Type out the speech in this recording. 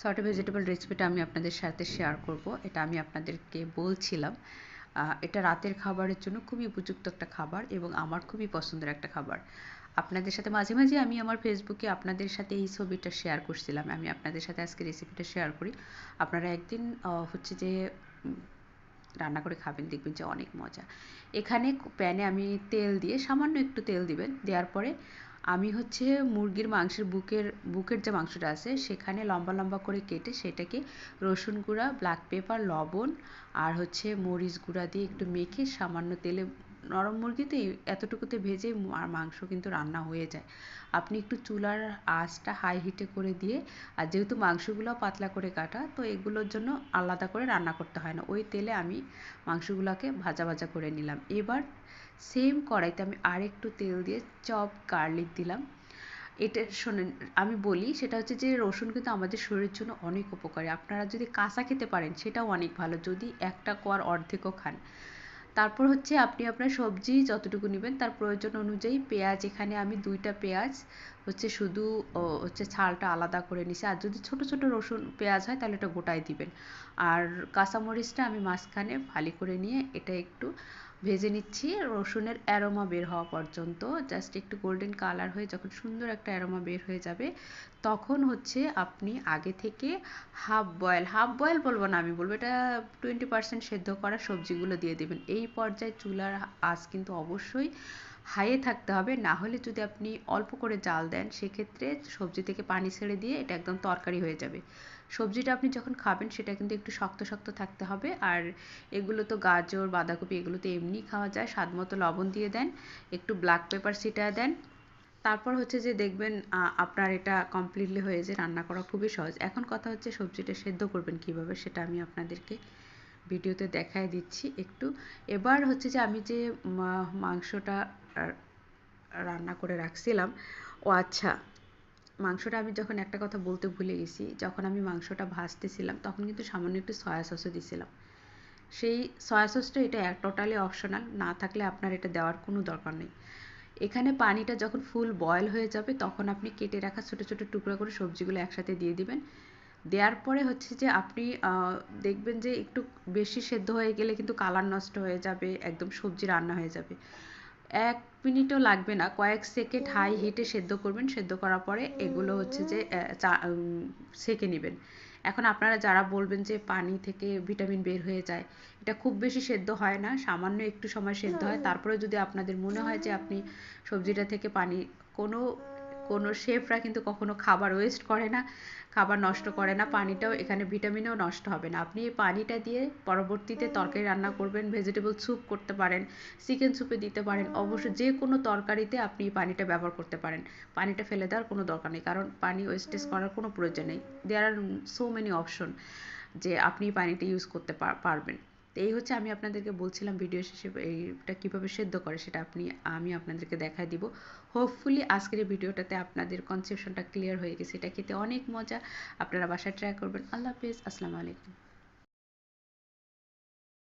Sort vegetable রেসিপিটা আমি আপনাদের সাথে শেয়ার করব। এটা আমি আপনাদেরকে বলছিলাম। এটা রাতের খাবারের জন্য খুবই উপযুক্ত একটা খাবার এবং আমার খুবই পছন্দের একটা খাবার। আপনাদের সাথে মাঝে মাঝে আমি আমার ফেসবুকে আপনাদের সাথে এই ছবিটা শেয়ার করছিলাম। আমি আপনাদের সাথে আজকে রেসিপিটা শেয়ার করি। আপনারা একদিন হচ্ছে যে রান্না করে খাবেন, দেখবেন যে অনেক মজা। এখানে প্যানে আমি তেল দিয়ে সামান্য একটু তেল দিবেন। দেওয়ার পরে আমি হচ্ছে মুরগির মাংসের বুকের বুকের যে মাংসটা আছে, সেখানে লম্বা লম্বা করে কেটে সেটাকে রসুন গুঁড়া ব্ল্যাক পেপার লবণ আর হচ্ছে মরিচ গুঁড়া দিয়ে একটু মেখে সামান্য তেলে নরম মুরগিতে এতটুকুতে ভেজে আর মাংস কিন্তু রান্না হয়ে যায়। আপনি একটু চুলার আঁচটা হাই হিটে করে দিয়ে, আর যেহেতু মাংসগুলো পাতলা করে কাটা, তো এগুলোর জন্য আলাদা করে রান্না করতে হয় না। ওই তেলে আমি মাংসগুলোকে ভাজা ভাজা করে নিলাম। এবার সেম কড়াইতে আমি আর একটু তেল দিয়ে চপ গার্লিক দিলাম। এটা শোনেন, আমি বলি সেটা হচ্ছে যে রসুন কিন্তু আমাদের শরীরের জন্য অনেক উপকারী। আপনারা যদি কাঁচা খেতে পারেন, সেটাও অনেক ভালো। যদি একটা কোয়ার অর্ধেকও খান তারপর হচ্ছে আপনি আপনার সবজি যতটুকু নেবেন, তার প্রয়োজন অনুযায়ী পেঁয়াজ, এখানে আমি দুইটা পেঁয়াজ হচ্ছে শুধু হচ্ছে ছালটা আলাদা করে নিছি। আর যদি ছোট ছোট রসুন, পেঁয়াজ হয়, তাহলে এটা গোটায় দিবেন। আর কাঁচামরিচটা আমি মাঝখানে ফালি করে নিয়ে এটা একটু ভেজে নিচ্ছি। রসুনের অ্যারোমা বের হওয়া পর্যন্ত, জাস্ট একটু গোল্ডেন কালার হয়ে যখন সুন্দর একটা অ্যারোমা বের হয়ে যাবে, তখন হচ্ছে আপনি আগে থেকে হাফ বয়েল হাফ বয়েল বলব না আমি, বলব এটা টোয়েন্টি পার্সেন্ট সেদ্ধ করা সবজিগুলো দিয়ে দেবেন। এই পর্যায়ে চুলার আঁচ কিন্তু অবশ্যই হাইয়ে থাকতে হবে। না হলে যদি আপনি অল্প করে জাল দেন, সেক্ষেত্রে সবজি থেকে পানি ছেড়ে দিয়ে এটা একদম তরকারি হয়ে যাবে। সবজিটা আপনি যখন খাবেন, সেটা কিন্তু একটু শক্ত শক্ত থাকতে হবে। আর এগুলো তো গাজর, বাঁধাকপি এগুলো তো এমনি খাওয়া যায়। স্বাদ মতো লবণ দিয়ে দেন, একটু ব্ল্যাক পেপার ছিটা দেন। তারপর হচ্ছে যে দেখবেন আপনার এটা কমপ্লিটলি হয়ে যে রান্না করা খুবই সহজ। এখন কথা হচ্ছে সবজিটা সেদ্ধ করবেন কীভাবে, সেটা আমি আপনাদেরকে ভিডিওতে দেখায় দিচ্ছি একটু। এবার হচ্ছে যে আমি যে মাংসটা রান্না করে রাখছিলাম, ও আচ্ছা মাংসটা আমি যখন একটা কথা বলতে ভুলে গেছি, যখন আমি মাংসটা ভাজতেছিলাম, তখন কিন্তু সামান্য একটু সয়া সসও দিছিলাম। সেই সয়া সসটা এটা টোটালি অপশনাল না থাকলে আপনার এটা দেওয়ার কোনো দরকার নেই। এখানে পানিটা যখন ফুল বয়েল হয়ে যাবে, তখন আপনি কেটে রাখা ছোটো ছোটো টুকরো করে সবজিগুলো একসাথে দিয়ে দিবেন। দেওয়ার পরে হচ্ছে যে আপনি দেখবেন যে একটু বেশি সেদ্ধ হয়ে গেলে কিন্তু কালার নষ্ট হয়ে যাবে, একদম সবজি রান্না হয়ে যাবে। এক মিনিটও লাগবে না, কয়েক সেকেন্ড হাই হিটে সেদ্ধ করবেন, সেদ্ধ করার পরে এগুলো হচ্ছে যে সেঁকে নেবেন। এখন আপনারা যারা বলবেন যে পানি থেকে ভিটামিন বের হয়ে যায়, এটা খুব বেশি সেদ্ধ হয় না, সামান্য একটু সময় সেদ্ধ হয়। তারপরে যদি আপনাদের মনে হয় যে আপনি সবজিটা থেকে পানি কোনো কোনো শেফরা কিন্তু কখনো খাবার ওয়েস্ট করে না, খাবার নষ্ট করে না, পানিটাও এখানে ভিটামিনও নষ্ট হবে না। আপনি এই পানিটা দিয়ে পরবর্তীতে তরকারি রান্না করবেন ভেজিটেবল স্যুপ করতে পারেন চিকেন স্যুপে দিতে পারেন অবশ্য যে কোনো তরকারিতে আপনি এই পানিটা ব্যবহার করতে পারেন। পানিটা ফেলে দেওয়ার কোনো দরকার নেই, কারণ পানি ওয়েস্টেজ করার কোনো প্রয়োজন নেই। There are so many option যে আপনি পানিটা ইউজ করতে পারবেন। তো এই হচ্ছে আমি আপনাদেরকে বলছিলাম ভিডিও শেষে এইটা কীভাবে সেদ্ধ করে সেটা আপনি, আমি আপনাদেরকে দেখায় দিব। হোপফুলি আজকের এই ভিডিওটাতে আপনাদের কনসেপশনটা ক্লিয়ার হয়ে গেছে। এটা খেতে অনেক মজা। আপনারা বাসায় ট্রাই করবেন। আল্লাহ হাফিজ। আসসালামু আলাইকুম।